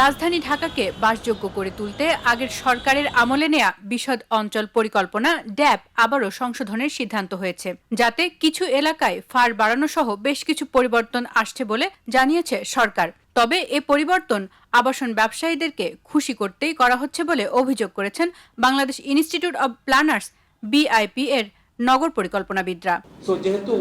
রাজধানী ঢাকাকে বাসযোগ্য করে তুলতে আগের সরকারের আমলে নেয়া বিশদ অঞ্চল পরিকল্পনা ড্যাব আবারও সংশোধনের সিদ্ধান্ত হয়েছে। যাতে কিছু এলাকায় ফার বাড়ানো সহ বেশ কিছু পরিবর্তন আসছে বলে জানিয়েছে সরকার। তবে এ পরিবর্তন আবাসন ব্যবসায়ীদেরকে খুশি করতেই করা হচ্ছে বলে অভিযোগ করেছেন Bangladesh institute of planners BIP এর নগর পরিকল্পনাবিদরা। যেহেতু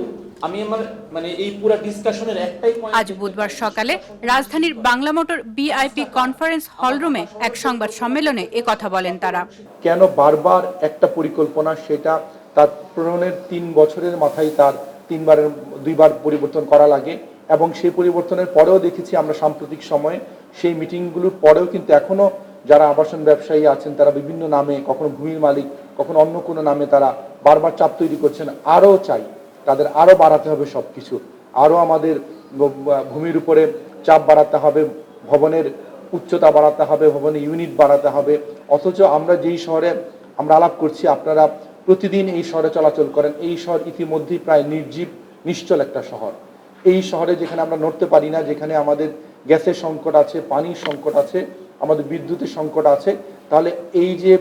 আমি আমার মানে এই পুরো ডিসকাশনের একটাই point আজ বুধবার সকালে রাজধানীর বাংলা মোটর বিআইপি কনফারেন্স হলরুমে এক সংবাদ সম্মেলনে এ কথা বলেন তারা। কেন বারবার একটা পরিকল্পনা সেটা তার প্রণয়নের তিন বছরের মাথায় তার তিনবারের দুইবার পরিবর্তন করা লাগে এবং সেই পরিবর্তনের পরেও দেখেছি আমরা সাম্প্রতিক সময়ে সেই মিটিংগুলোর পরেও কিন্তু এখনও যারা আবাসন ব্যবসায়ী আছেন তারা বিভিন্ন নামে কখনো ভূমির মালিক কখনো অন্য কোনো নামে তারা বারবার চাপ তৈরি করছেন। আরও চাই তাদের আরও বাড়াতে হবে সব কিছু আরও আমাদের ভূমির উপরে চাপ বাড়াতে হবে, ভবনের উচ্চতা বাড়াতে হবে, ভবনে ইউনিট বাড়াতে হবে। অথচ আমরা যেই শহরে আমরা আলাপ করছি, আপনারা প্রতিদিন এই শহরে চলাচল করেন। এই শহর ইতিমধ্যেই প্রায় নির্জীব, নিশ্চল একটা শহর। এই শহরে যেখানে আমরা নড়তে পারি না, যেখানে আমাদের গ্যাসের সংকট আছে, পানির সংকট আছে, আমাদের বিদ্যুতের সংকট আছে, তাহলে এই যে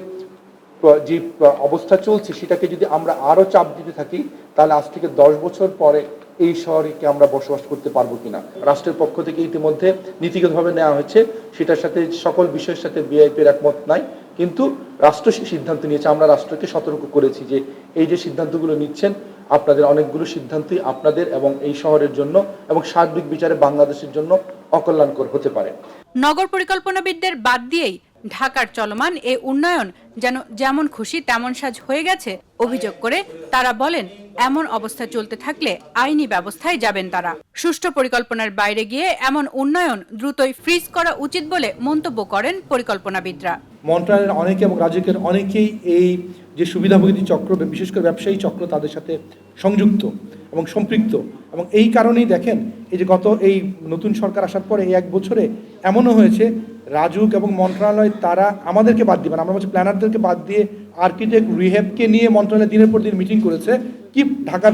যে অবস্থা চলছে, সেটাকে যদি আমরা আরও চাপ দিতে থাকি, তাহলে আজ থেকে দশ বছর পরে এই শহরকে আমরা বসবাস করতে পারব কিনা। রাষ্ট্রের পক্ষ থেকে ইতিমধ্যে নীতিগতভাবে নেওয়া হয়েছে, সেটার সাথে সকল বিষয়ের সাথে বিআইপির একমত নাই। কিন্তু রাষ্ট্র সিদ্ধান্ত নিয়েছে, আমরা রাষ্ট্রকে সতর্ক করেছি যে, এই যে সিদ্ধান্তগুলো নিচ্ছেন, আপনাদের অনেকগুলো সিদ্ধান্তই আপনাদের এবং এই শহরের জন্য এবং সার্বিক বিচারে বাংলাদেশের জন্য অকল্যাণকর হতে পারে। নগর পরিকল্পনাবিদদের বাদ দিয়েই ঢাকার চলমান এ উন্নয়ন যেন যেমন খুশি তেমন সাজ হয়ে গেছে, অভিযোগ করে তারা বলেন, এমন অবস্থা চলতে থাকলে আইনি ব্যবস্থায় যাবেন তারা। সুষ্ঠু পরিকল্পনার বাইরে গিয়ে এমন উন্নয়ন দ্রুতই ফ্রিজ করা উচিত বলে মন্তব্য করেন পরিকল্পনাবিদরা। মন্ত্রণালয়ের অনেকে এবং রাজ্যের অনেকেই এই যে সুবিধাভোগী চক্র, বিশেষ করে ব্যবসায়ী চক্র, তাদের সাথে সংযুক্ত। এবং সম্পৃক্ত। এবং এই কারণেই দেখেন, এই যে গত এই নতুন সরকার আসার পরে এই এক বছরে এমনও হয়েছে, রাজুক এবং মন্ত্রণালয় তারা আমাদেরকে বাদ দিবেন আমরা বলছি প্ল্যানারদেরকে বাদ দিয়ে আর্কিটেক্ট রিহেবকে নিয়ে মন্ত্রণালয় দিনের পর দিন মিটিং করেছে, কি ঢাকার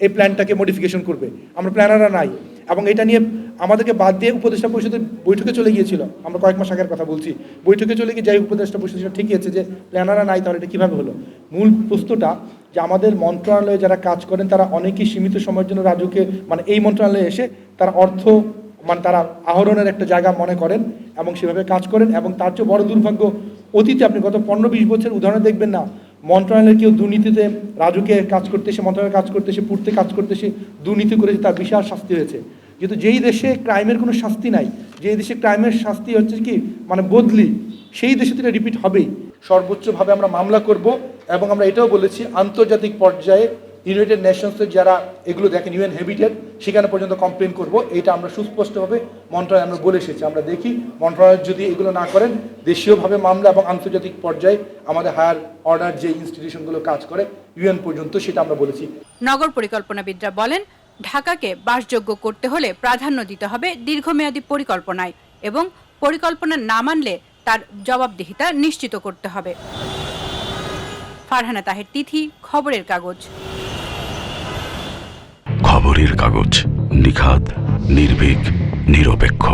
এই প্ল্যানটাকে মডিফিকেশন করবে? আমরা প্ল্যানাররা নাই। এবং এটা নিয়ে আমাদেরকে বাদ দিয়ে উপদেষ্টা পরিষদের বৈঠকে চলে গিয়েছিল। আমরা কয়েক মাস আগের কথা বলছি। বৈঠকে চলে গিয়ে যাই উপদেষ্টা পরিষদ সেটা আছে যে, প্ল্যানাররা নাই, তাহলে এটা কীভাবে হলো? মূল প্রশ্নটা যে আমাদের মন্ত্রণালয়ে যারা কাজ করেন, তারা অনেকেই সীমিত সময়ের জন্য রাজুকে মানে এই মন্ত্রণালয়ে এসে তারা অর্থ মানে তারা আহরণের একটা জায়গা মনে করেন এবং সেভাবে কাজ করেন এবং তার চেয়ে বড় দুর্ভাগ্য, অতীতে আপনি গত পনেরো বিশ বছর উদাহরণ দেখবেন না। মন্ত্রণালয়ের কেউ দুর্নীতিতে রাজুকে কাজ করতে এসে মন্ত্রণালয়ে কাজ করতে এসে, পূর্তে কাজ করতে এসে দুর্নীতি করেছে তার বিশাল শাস্তি হয়েছে। যেহেতু যেই দেশে ক্রাইমের কোনো শাস্তি নাই, যেই দেশে ক্রাইমের শাস্তি হচ্ছে কি মানে বদলি, সেই দেশে তো রিপিট হবেই। সর্বোচ্চভাবে আমরা মামলা করব। এবং আমরা এটাও বলেছি, আন্তর্জাতিক পর্যায়ে ইউনাইটেড নেশনসের যারা এগুলো দেখেন ইউএন হেবিটেট সেখানে পর্যন্ত কমপ্লেন করব। এটা আমরা সুস্পষ্টভাবে মন্ত্রণালয় আমরা বলে এসেছি। আমরা দেখি, মন্ত্রণালয় যদি এগুলো না করেন, দেশীয়ভাবে মামলা এবং আন্তর্জাতিক পর্যায়ে আমাদের হায়ার অর্ডার যে ইনস্টিটিউশনগুলো কাজ করে ইউএন পর্যন্ত সেটা আমরা বলেছি। নগর পরিকল্পনাবিদরা বলেন, ঢাকাকে বাসযোগ্য করতে হলে প্রাধান্য দিতে হবে দীর্ঘমেয়াদী পরিকল্পনায় এবং পরিকল্পনা না মানলে তার জবাবদিহিতা নিশ্চিত করতে হবে। ফারহানা তাহের তিথি খবরের কাগজ। খবরের কাগজ নিখাদ নির্ভীক নিরপেক্ষ।